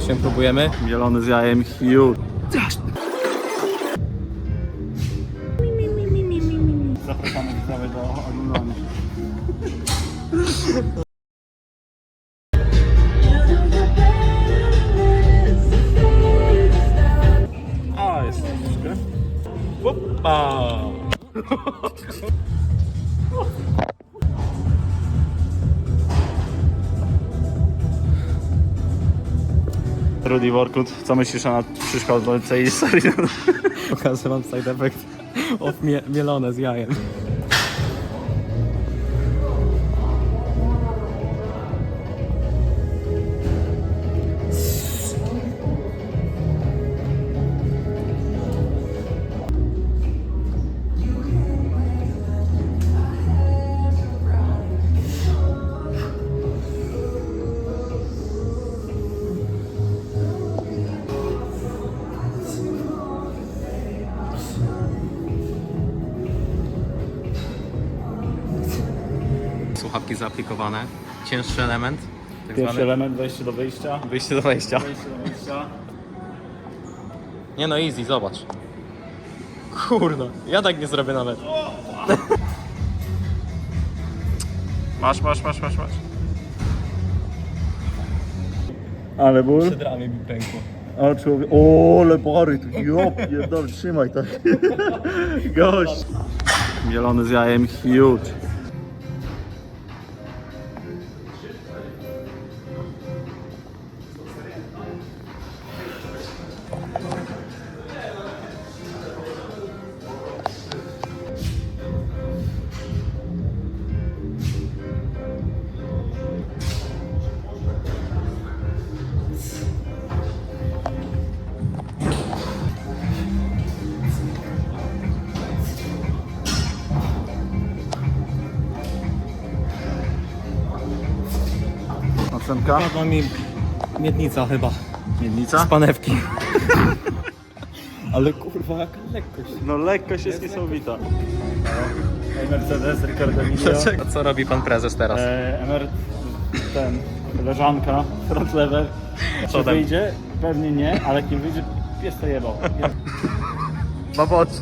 8 próbujemy. Mielony z jajem huge. Zapraszamy widzowie do oglądania. A, jest troszeczkę. Opa! Rudy Workut, co myślisz na przeszkodzającej serii? Pokażę wam side effect of mie mielone z jajem. Słuchawki zaaplikowane. Cięższy element. Tak Pierwszy zwany element, wejście do wyjścia. wyjście do wejścia. Wejście do wyjścia. Nie no, easy, zobacz. Kurno, ja tak nie zrobię nawet. Masz, masz, masz, masz, masz. Ale ból? Przed ramię mi pękło. O człowiek, o ale bary, tu jo, pierdol, trzymaj tak. Gość. Mielony z jajem huge. Ocenka? Padła mi miednica chyba. Miednica? Z panewki. Ale kurwa, jaka lekkość. No lekkość jest niesamowita. Ej, Mercedes, Ricardo Emilio. Dlaczego? Co robi pan prezes teraz? E, emer, ten, leżanka, front lever. Czy Przodem. wyjdzie? Pewnie nie, ale nie wyjdzie, pies to jebał. Baboć.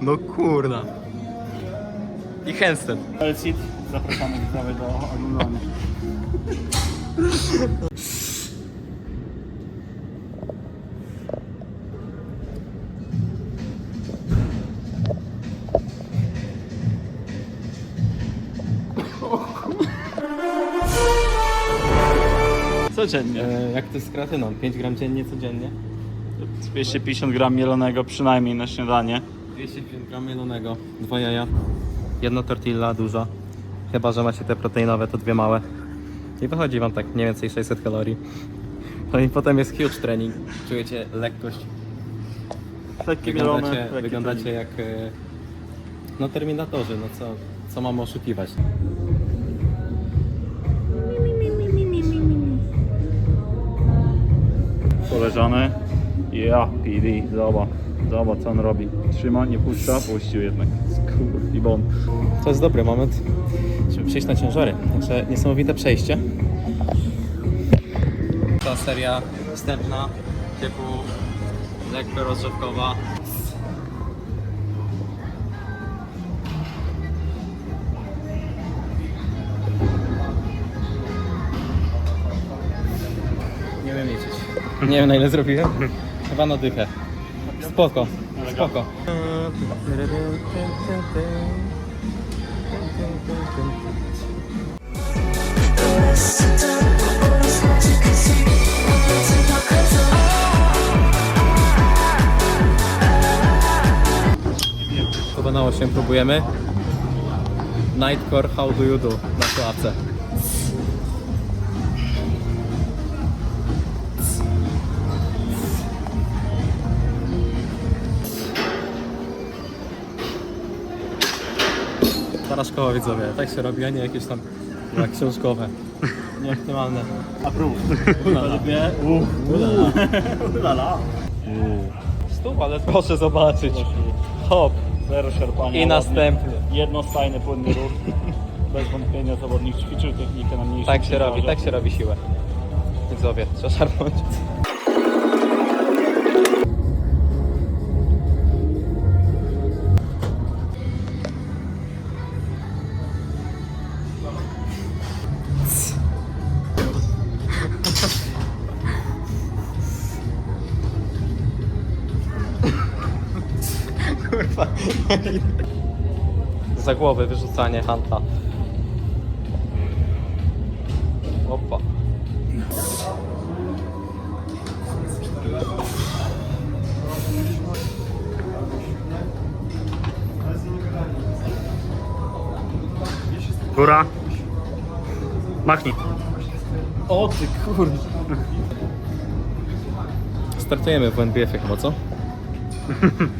No kurna. I handstand. Elcid, zapraszamy widzowie do oglądania. Codziennie. E, jak to jest z kreatyną? 5 gram dziennie codziennie? 250 gram mielonego przynajmniej na śniadanie. 250 gram mielonego, dwa jaja. Jedna tortilla duża. Chyba, że macie te proteinowe, to dwie małe. I wychodzi wam tak mniej więcej 600 kalorii. No i potem jest huge trening. Czujecie lekkość. Lekkie mielone. Wyglądacie, lekkie wyglądacie jak e, no terminatorzy, no co, co mamy oszukiwać. Poleżane. Ja, PD, zobacz. Zobacz co on robi. Trzyma, nie puszcza, puścił jednak. Skur, i bon. To jest dobry moment, żeby przejść na ciężary. Także niesamowite przejście. Ta seria wstępna typu lekko rozrzewkowa. Nie wiem liczyć. Nie wiem na ile zrobiłem. Chyba na dychę. Spoko, spoko. Chyba na 8 próbujemy. Nightcore How Do You Do na klatce. Szkoła widzowie, tak się robi, a nie jakieś tam jak książkowe. Nieoptymalne. Ulala. Lubię. Ulala. Ulala. Stóp, ale proszę zobaczyć. Hop. Zero szarpania. I następny. Jednostajny płynny ruch. bez wątpienia zawodnik ćwiczył technikę na mniejszym Tak się robi, tak się robi siłę. Widzowie, trzeba szarpnąć. Za głowę wyrzucanie hanta. Opa. Góra. Machnij. O ty kurde. Startujemy w NBF-ie chyba, co?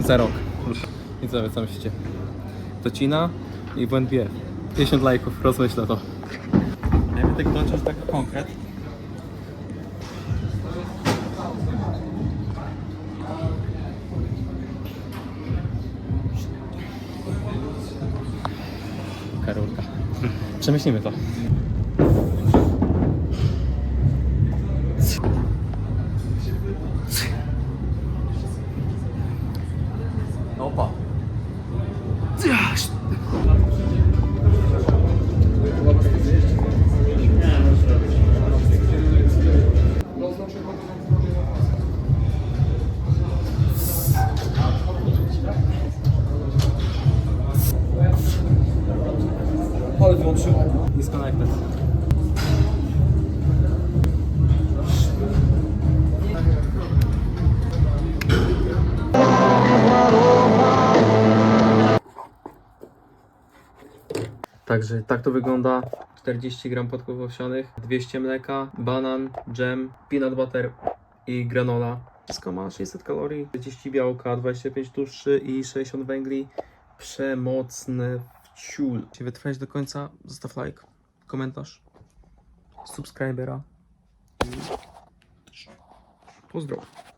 Za rok. I co myślicie? To Cina i NBF. 50 lajków, rozmyślę to. Ja bym tak doczas tak konkret. Karolka. Przemyślimy to. Ale wyłączył. Disconnected. Także tak to wygląda. 40 gram płatków owsianych, 200 mleka, banan, dżem, peanut butter i granola. Wszystko ma 600 kalorii, 40 białka, 25 tłuszczy i 60 węgli. Przemocne w ciul. Jeśli wytrwałeś do końca, zostaw like, komentarz, subskrybera i pozdrow.